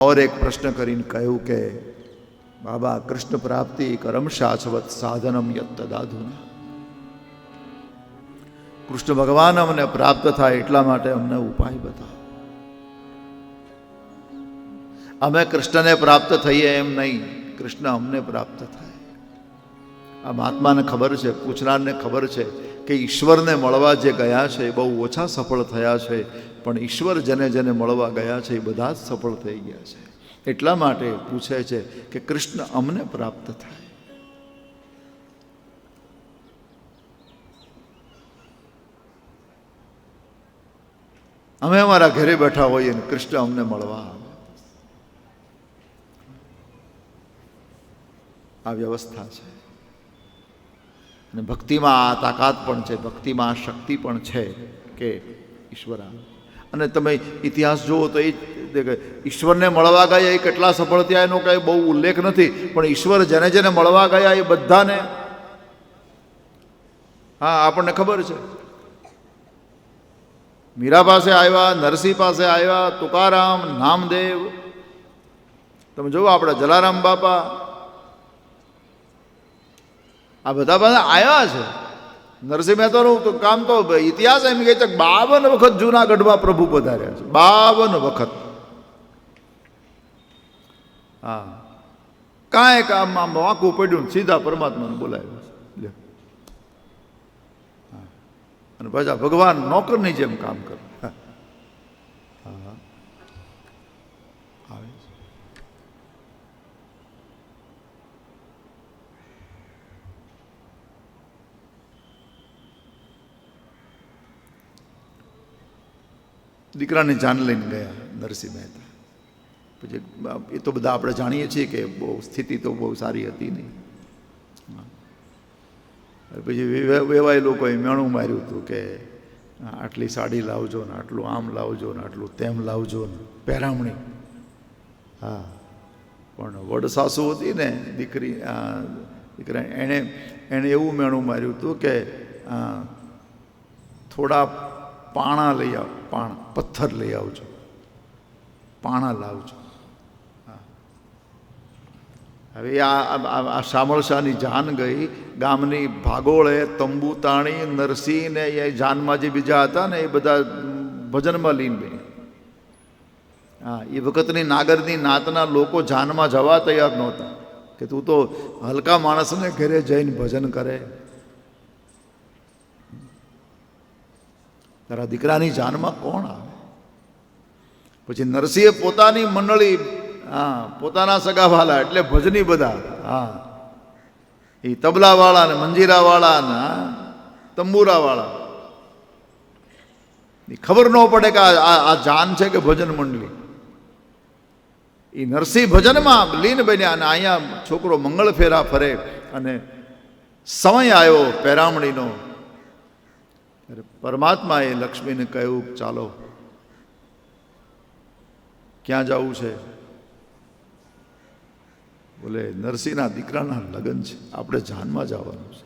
ઓર એક પ્રશ્ન કરીને કહ્યું કે બાબા કૃષ્ણ પ્રાપ્તિ કરમ શાશ્વત સાધનમ યત કૃષ્ણ ભગવાન અમને પ્રાપ્ત થાય એટલા માટે અમને ઉપાય બતાવો અમે કૃષ્ણને પ્રાપ્ત થઈએ એમ નહીં કૃષ્ણ અમને પ્રાપ્ત થાય આ મહાત્માને ખબર છે પૂછનારને ખબર છે કે ઈશ્વરને મળવા જે ગયા છે બહુ ઓછા સફળ થયા છે પણ ઈશ્વર જેને જેને મળવા ગયા છે એ બધા જ સફળ થઈ ગયા છે. એટલા માટે પૂછે છે કે કૃષ્ણ અમને પ્રાપ્ત થાય. અમે અમારા ઘરે બેઠા હોઈએ ને કૃષ્ણ અમને મળવા આવે. આ વ્યવસ્થા છે. અને ભક્તિમાં આ તાકાત પણ છે, ભક્તિમાં આ શક્તિ પણ છે કે ઈશ્વર આવે. અને તમે ઇતિહાસ જુઓ તો એ ઈશ્વરને મળવા ગયા એ કેટલા સફળ થયા એનો કાંઈ બહુ ઉલ્લેખ નથી, પણ ઈશ્વર જેને જેને મળવા ગયા એ બધાને. હા, આપણને ખબર છે. મીરા પાસે આવ્યા, નરસિંહ પાસે આવ્યા, તુકારામ, નામદેવ. તમે જુઓ આપણે જલારામ બાપા. આ બધા બધા આવ્યા છે. નરસિંહ મહેતાનું કામ તો ઇતિહાસ એમ કહે છે કે બાવન વખત જૂનાગઢમાં પ્રભુ પધાર્યા છે. બાવન વખત. હા. કાંઈ કામ આમ વાંકું પડ્યું સીધા પરમાત્માને બોલાવ્યું. અને પાછા ભગવાન નોકરની જેમ કામ કરે. દીકરાને જાન લઈને ગયા નરસિંહ મહેતા પછી એ તો બધા આપણે જાણીએ છીએ કે બહુ સ્થિતિ તો બહુ સારી હતી નહીં. પછી વેવા- વેવાય લોકોએ મેણું માર્યું હતું કે આટલી સાડી લાવજો ને, આટલું આમ લાવજો ને, આટલું તેમ લાવજો ને, પહેરામણી. હા. પણ વડ સાસુ હતી ને દીકરી દીકરા, એણે એણે એવું મેણું માર્યું હતું કે થોડા પાણા લઈ આવ, પાણ, પથ્થર લઈ આવજો. પાણા લાવજો. હવે આ શામળશાની જાન ગઈ, ગામની ભાગોળે તંબુ તાણી નરસિંહ ને એ જાનમાં જે બીજા હતા ને, એ બધા ભજનમાં લીન બની હા, એ વખતની નાગરની નાતના લોકો જાનમાં જવા તૈયાર નહોતા, કે તું તો હલકા માણસને ઘરે જઈને ભજન કરે. તારા દીકરાની જાનમાં કોણ આવે? પછી નરસિંહે પોતાની મંડળી, હા, પોતાના સગાવાલા એટલે ભજની બધા હા. એ તબલાવાળા ને મંજીરાવાળા ને તંબુરાવાળા. એ ખબર ન પડે કે આ જાન છે કે ભજન મંડળી. એ નરસિંહ ભજનમાં લીન બન્યા અને અહીંયા છોકરો મંગળ ફેરા ફરે અને સમય આવ્યો પેરામણીનો ત્યારે પરમાત્માએ લક્ષ્મીને કહ્યું, ચાલો, ક્યાં જવું છે? બોલે નરસિંહના દીકરાના લગ્ન છે, આપણે જાનમાં જવાનું છે.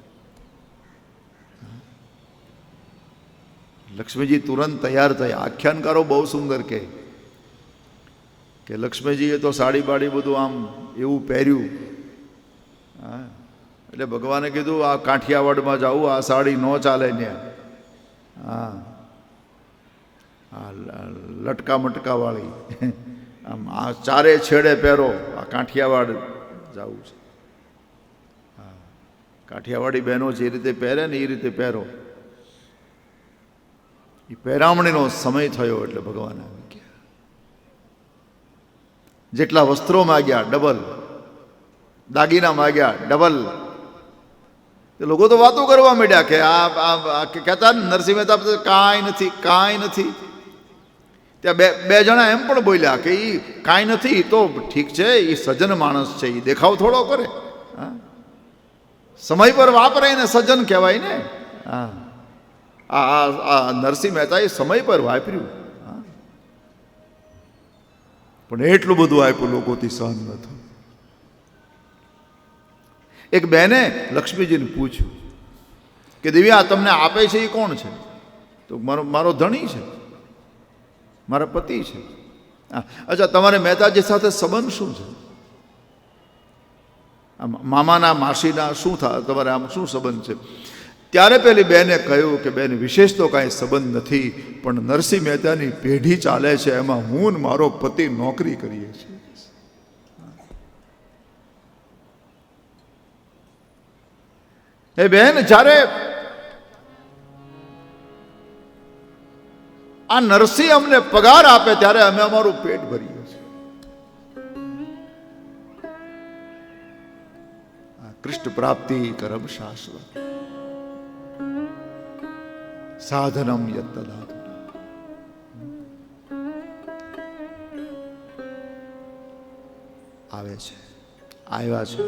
લક્ષ્મીજી તુરંત તૈયાર થયા. આખ્યાનકારો બહુ સુંદર કહે કે લક્ષ્મીજીએ તો સાડી બાડી બધું આમ એવું પહેર્યું. હા, એટલે ભગવાને કીધું, આ કાઠિયાવાડમાં જાવું આ સાડી ન ચાલે ને હા. આ લટકા મટકાવાળી આમ આ ચારે છેડે પહેરો, આ કાઠિયાવાડ જવું છે. હા. કાઠિયાવાડી બહેનો જે રીતે પહેરે ને એ રીતે પહેરો. એ પહેરામણીનો સમય થયો એટલે ભગવાન આવી જેટલા વસ્ત્રો માગ્યા, ડબલ. દાગીના માગ્યા, ડબલ. તે લોકો તો વાતો કરવા માંડ્યા કે આ કહેતા નરસિંહ મહેતા કાંઈ નથી કાંઈ નથી. ત્યાં બે બે જણા એમ પણ બોલ્યા કે એ કાંઈ નથી, તો ઠીક છે એ સજ્જન માણસ છે એ દેખાવ થોડો કરે. હા. સમય પર વાપરે ને સજ્જન કહેવાય ને. હા. આ આ- નરસિંહ એ સમય પર વાપર્યું. પણ એટલું બધું આપ્યું લોકોથી સહન ન એક બહેને લક્ષ્મીજીને પૂછ્યું કે, દેવી, આ તમને આપે છે એ કોણ છે? તો મારો મારો ધણી છે. મારા પતિ છે. અચ્છા, તમારે મહેતાજી સાથે સંબંધ શું છે? મામાના, માસીના શું થા, તમારે આમ શું સંબંધ છે? ત્યારે પેલી બેને કહ્યું કે, બેન, વિશેષ તો કાંઈ સંબંધ નથી, પણ નરસિંહ મહેતાની પેઢી ચાલે છે, એમાં હું મારો પતિ નોકરી કરીએ છીએ. એ બેન, જ્યારે આ નરસિંહ અમને પગાર આપે ત્યારે અમે અમારું પેટ ભરીએ છીએ. કૃષ્ણ પ્રાપ્તિ કરમ શાશ્વત. સાધનમ યતદા આવે છે. આવ્યા છે.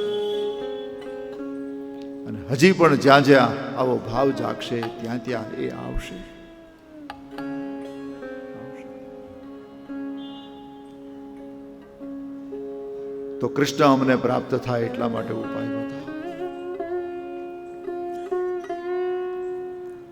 અને હજી પણ જ્યાં જ્યાં આવો ભાવ જાગશે, ત્યાં ત્યાં એ આવશે. તો કૃષ્ણ અમને પ્રાપ્ત થાય એટલા માટે ઉપાય